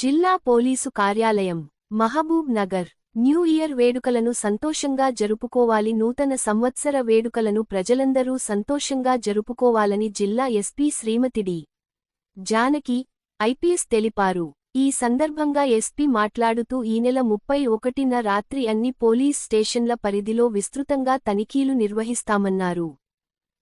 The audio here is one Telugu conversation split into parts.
జిల్లా పోలీసు కార్యాలయం మహబూబ్ నగర్. న్యూ ఇయర్ వేడుకలను సంతోషంగా జరుపుకోవాలి. నూతన సంవత్సర వేడుకలను ప్రజలందరూ సంతోషంగా జరుపుకోవాలని జిల్లా SP Srimathi D. Janaki IPS తెలిపారు. ఈ సందర్భంగా ఎస్పీ మాట్లాడుతూ ఈ నెల ముప్పై ఒకటిన రాత్రి అన్ని పోలీస్ స్టేషన్ల పరిధిలో విస్తృతంగా తనిఖీలు నిర్వహిస్తామన్నారు.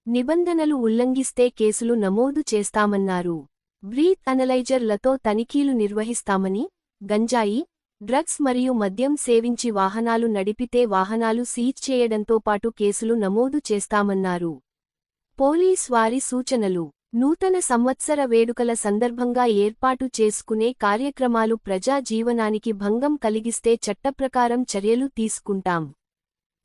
నిబంధనలు ఉల్లంఘిస్తే కేసులు నమోదు చేస్తామన్నారు. బ్రీత్ అనలైజర్లతో తనిఖీలు నిర్వహిస్తామని గంజాయి డ్రగ్స్ మరియు మద్యం సేవించి వాహనాలు నడిపితే వాహనాలు సీజ్ చేయడంతో పాటు కేసులు నమోదు చేస్తామన్నారు. పోలీస్ వారి సూచనలు. నూతన సంవత్సర వేడుకల సందర్భంగా ఏర్పాటు చేసుకునే కార్యక్రమాలు ప్రజా జీవనానికి భంగం కలిగిస్తే చట్టప్రకారం చర్యలు తీసుకుంటాం.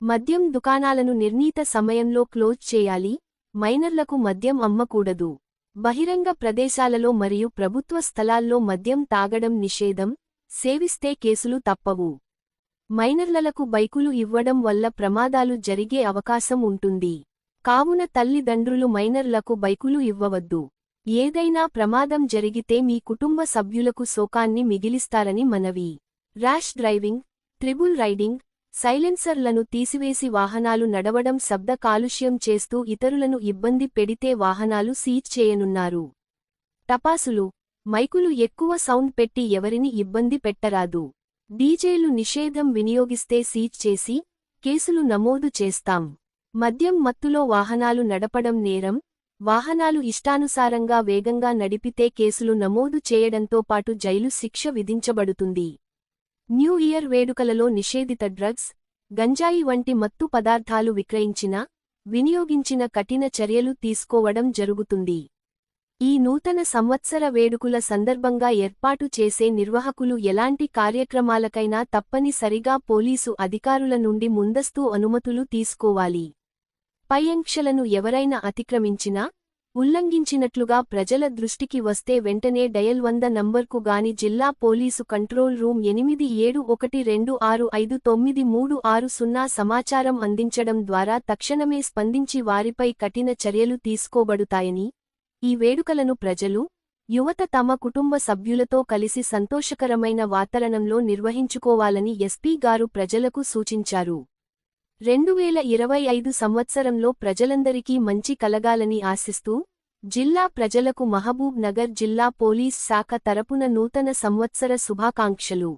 మద్యం దుకాణాలను నిర్ణీత సమయంలో క్లోజ్ చేయాలి మైనర్లకు మద్యం అమ్మకూడదు. బహిరంగ ప్రదేశాలలో మరియు ప్రభుత్వ స్థలాల్లో మద్యం తాగడం నిషేధం సేవిస్తే కేసులు తప్పవు. మైనర్లకు బైకులు ఇవ్వడం వల్ల ప్రమాదాలు జరిగే అవకాశం ఉంటుంది. కావున తల్లిదండ్రులు మైనర్లకు బైకులు ఇవ్వవద్దు. ఏదైనా ప్రమాదం జరిగితే మీ కుటుంబ సభ్యులకు శోకాన్ని మిగిలిస్తారని మనవి. ర్యాష్ డ్రైవింగ్ ట్రిబుల్ రైడింగ్ సైలెన్సర్లను తీసివేసి వాహనాలు నడవడం శబ్ద కాలుష్యం చేస్తూ ఇతరులను ఇబ్బంది పెడితే వాహనాలు సీజ్ చేయనున్నారు. టపాసులు మైకులు ఎక్కువ సౌండ్ పెట్టి ఎవరిని ఇబ్బంది పెట్టరాదు. డీజేలు నిషేధం వినియోగిస్తే సీజ్ చేసి కేసులు నమోదు చేస్తాం. మద్యం మత్తులో వాహనాలు నడపడం నేరం వాహనాలు ఇష్టానుసారంగా వేగంగా నడిపితే కేసులు నమోదు చేయడంతో పాటు జైలు శిక్ష విధించబడుతుంది. న్యూ ఇయర్ వేడుకలలో నిషేధిత డ్రగ్స్ గంజాయి వంటి మత్తు పదార్థాలు విక్రయించిన వినియోగించిన కఠిన చర్యలు తీసుకోవడం జరుగుతుంది. ఈ నూతన సంవత్సర వేడుకల సందర్భంగా ఏర్పాటు చేసే నిర్వాహకులు ఎలాంటి కార్యక్రమాలకైనా తప్పనిసరిగా పోలీసు అధికారుల నుండి ముందస్తు అనుమతులు తీసుకోవాలి. పైయంక్షలను ఎవరైనా అతిక్రమించినా ఉల్లంఘించినట్లుగా ప్రజల దృష్టికి వస్తే వెంటనే డయల్ వంద నంబర్కు గాని జిల్లా పోలీసు కంట్రోల్ రూమ్ ఎనిమిది ఏడు ఒకటి రెండు ఆరు ఐదు తొమ్మిది మూడు ఆరు సున్నా సమాచారం అందించడం ద్వారా తక్షణమే స్పందించి వారిపై కఠిన చర్యలు తీసుకోబడుతాయని ఈ వేడుకలను ప్రజలు యువత తమ కుటుంబ సభ్యులతో కలిసి సంతోషకరమైన వాతావరణంలో నిర్వహించుకోవాలని ఎస్పీ గారు ప్రజలకు సూచించారు. రెండువేల ఇరవై ఐదు సంవత్సరంలో ప్రజలందరికీ మంచి కలగాలని ఆశిస్తూ జిల్లా ప్రజలకు మహబూబ్ నగర్ జిల్లా పోలీస్ శాఖ తరపున నూతన సంవత్సర శుభాకాంక్షలు.